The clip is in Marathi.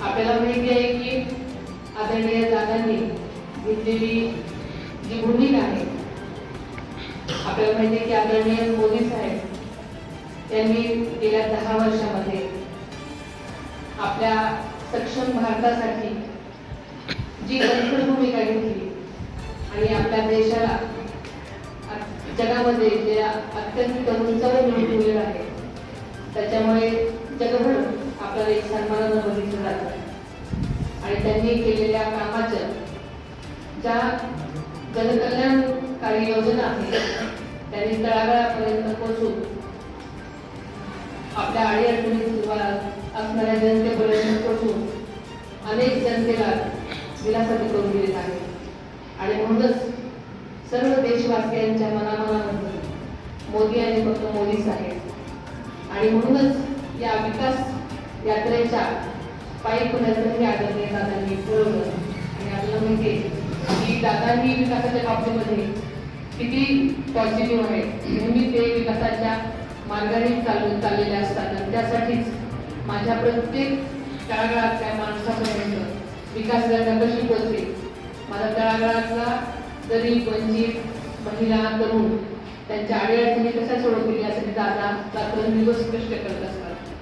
आपल्याला माहिती आहे की आदरणीय दादांनी घेतलेली जी भूमिका आहे आपल्याला माहिती आहे की आदरणीय मोदी साहेब यांनी गेल्या दहा वर्षामध्ये आपल्या सक्षम भारतासाठी जी कणखर भूमिका घेतली आणि आपल्या देशाला जगामध्ये जे अत्यंत उंचावर घेऊन आहे त्याच्यामुळे जगभर आपल्याला एक सन्मानानं बघितलं जातं आणि त्यांनी केलेल्या कामाच्या ज्या जनकल्याणकारी योजना आहेत त्यांनी तळागाळापर्यंत पोहोचून आपल्या अडीअडचणीत सुरुवात असणाऱ्या जनतेपर्यंत पोहोचून अनेक जनतेला दिलासा करून दिलेला आहे. आणि म्हणूनच सर्व देशवासियांच्या मनामनामध्ये मोदी आणि फक्त मोदीच आहेत आणि म्हणूनच या विकास यात्रेच्या पायी पुण्यासाठी आदरणीय दादांनी ठरवलं आणि आपल्याला माहिती आहे म्हणजे की दादांनी विकासाच्या बाबतीमध्ये किती पॉझिटिव्ह आहे नेहमी ते विकासाच्या मार्गाने चालून चाललेले असतात. आणि त्यासाठीच माझ्या प्रत्येक तळागाळातल्या माणसापर्यंत विकास गंगा कशी पोचते माझा तळागाळातला तरी वंचित महिला तरुण त्यांच्या अडीअडचणी कशा सोडवतील यासाठी दादा negosų kažkiek ar tas